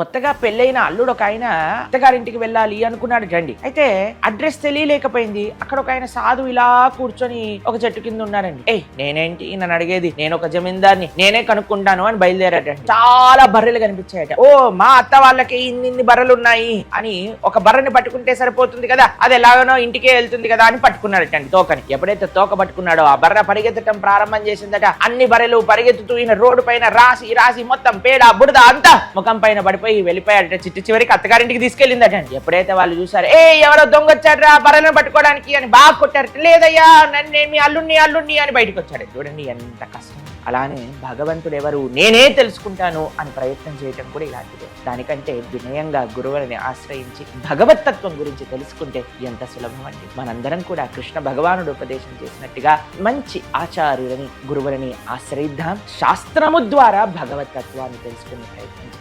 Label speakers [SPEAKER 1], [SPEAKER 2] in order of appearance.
[SPEAKER 1] కొత్తగా పెళ్ళైన అల్లుడు ఒక ఆయన అత్తగారింటికి వెళ్ళాలి అనుకున్నాడు రండి అయితే అడ్రస్ తెలియలేకపోయింది. అక్కడ ఒక ఆయన సాధు ఇలా కూర్చొని ఒక చెట్టు కింద ఉన్నారండి ఏ నేనేంటి? నన్ను అడిగేది. నేను ఒక జమీందార్ని. నేనే కనుక్కుంటాను అని బయలుదేరాడండి. చాలా బర్రెలు కనిపించాయట. ఓ మా అత్త వాళ్ళకి ఇన్ని ఇన్ని బర్రెలు ఉన్నాయి అని ఒక బర్రెని పట్టుకుంటే సరిపోతుంది కదా అది ఎలాగనో ఇంటికే వెళ్తుంది కదా అని పట్టుకున్నాడటండి తోకని. ఎప్పుడైతే తోక పట్టుకున్నాడో ఆ బర్రె పరిగెత్తడం ప్రారంభం చేసిందట అన్ని బర్రెలు పరిగెత్తుతూ ఈయన రోడ్డు పైన రాసి రాసి మొత్తం పేడ బుడద అంతా ముఖం పైన పడిపోయి వెళ్ళిపోయాడట. చిట్టి చివరికి అత్తగారింటికి తీసుకెళ్ళిందట ఎప్పుడైతే వాళ్ళు చూసారు ఏ ఎవరో దొంగ వచ్చాడ్రా బరణం పట్టుకోవడానికి అని బాగా కొట్టారు లేదయ్యా నన్ను నేను మీ అల్లుణ్ణి అల్లుణ్ణి అని బయటకు వచ్చాడు. చూడండి ఎంత కష్టం. అలానే భగవంతుడు ఎవరు నేనే తెలుసుకుంటాను అని ప్రయత్నం చేయటం కూడా ఇలాంటిదే. దానికంటే వినయంగా గురువులని ఆశ్రయించి భగవతత్వం గురించి తెలుసుకుంటే ఎంత సులభం అండి. మనందరం కూడా కృష్ణ భగవానుడు ఉపదేశం చేసినట్టుగా మంచి ఆచార్యులని గురువులని ఆశ్రయిద్దాం. శాస్త్రము ద్వారా భగవతత్వాన్ని తెలుసుకునే ప్రయత్నం